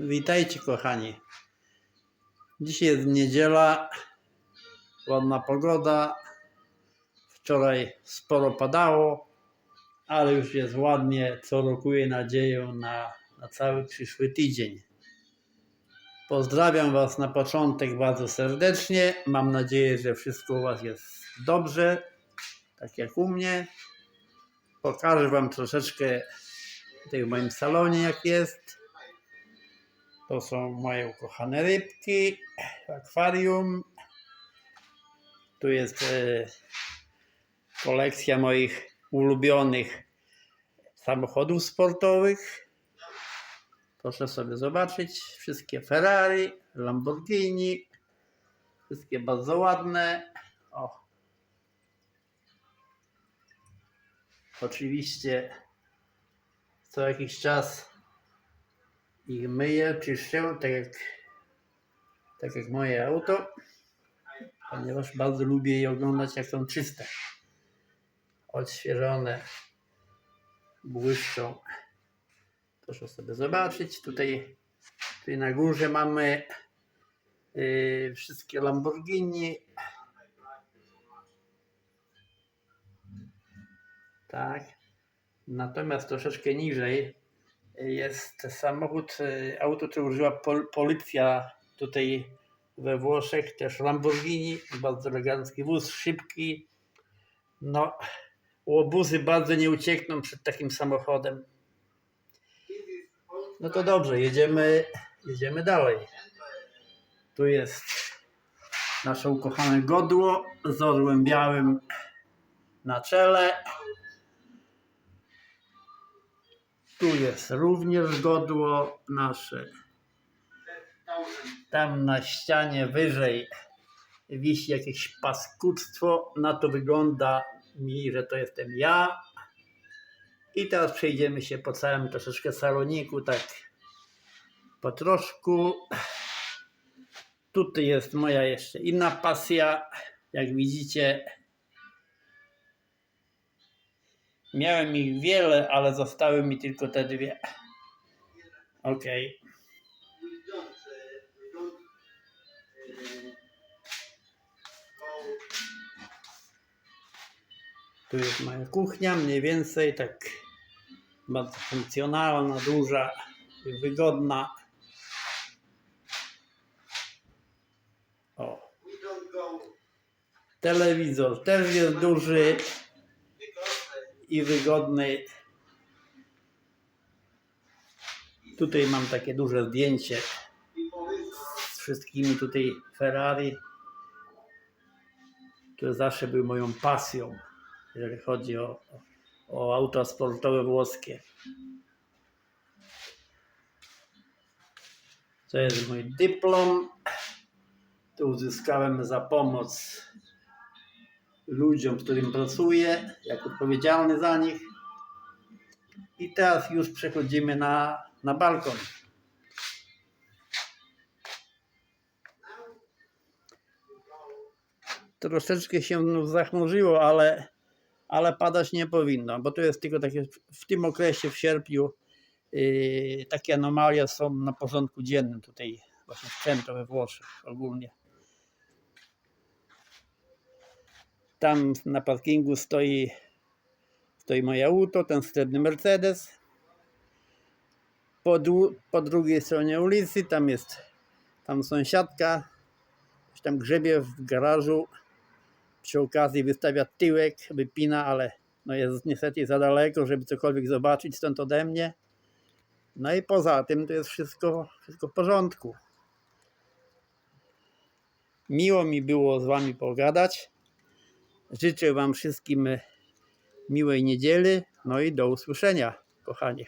Witajcie kochani. Dzisiaj jest niedziela, ładna pogoda. Wczoraj sporo padało, ale już jest ładnie, co rokuje nadzieję na, na cały przyszły tydzień. Pozdrawiam Was na początek bardzo serdecznie. Mam nadzieję, że wszystko u Was jest dobrze, tak jak u mnie. Pokażę Wam troszeczkę w moim salonie, jak jest. To są moje ukochane rybki akwarium. Tu jest e, kolekcja moich ulubionych samochodów sportowych. Proszę sobie zobaczyć. Wszystkie Ferrari, Lamborghini. Wszystkie bardzo ładne. O. Oczywiście co jakiś czas ich myję, czyszczę, tak jak, tak jak moje auto, ponieważ bardzo lubię je oglądać, jak są czyste, odświeżone, błyszczą. Proszę sobie zobaczyć, tutaj, tutaj na górze mamy yy, wszystkie Lamborghini. Tak. Natomiast troszeczkę niżej jest samochód, e, auto, które użyła pol, policja tutaj we Włoszech, też Lamborghini, bardzo elegancki wóz, szybki. No, łobuzy bardzo nie uciekną przed takim samochodem. No to dobrze, jedziemy, jedziemy dalej. Tu jest nasze ukochane godło z orłem białym na czele. Tu jest również godło nasze. Tam na ścianie wyżej wisi jakieś paskudztwo. Na to wygląda mi, że to jestem ja. I teraz przejdziemy się po całym troszeczkę saloniku, tak po troszku. Tutaj jest moja jeszcze inna pasja. Jak widzicie, Miałem ich wiele, ale zostały mi tylko te dwie. Ok. Tu jest moja kuchnia, mniej więcej tak bardzo funkcjonalna, duża wygodna. O. Telewizor też jest duży i wygodny. Tutaj mam takie duże zdjęcie z wszystkimi tutaj Ferrari, które zawsze były moją pasją, jeżeli chodzi o, o auta sportowe włoskie. To jest mój dyplom. To uzyskałem za pomoc ludziom, z którym pracuję, jak odpowiedzialny za nich. I teraz już przechodzimy na, na balkon. Troszeczkę się zachmurzyło, ale, ale padać nie powinno, bo to jest tylko takie w tym okresie, w sierpniu, yy, takie anomalie są na porządku dziennym tutaj, właśnie w centrum we Włoszech ogólnie. Tam na parkingu stoi, stoi moje auto, ten srebrny Mercedes. Po, dłu- po drugiej stronie ulicy tam jest tam sąsiadka, tam grzebie w garażu. Przy okazji wystawia tyłek, wypina, ale no jest niestety za daleko, żeby cokolwiek zobaczyć stąd ode mnie. No i poza tym to jest wszystko, wszystko w porządku. Miło mi było z Wami pogadać. Życzę Wam wszystkim miłej niedzieli. No i do usłyszenia, kochani.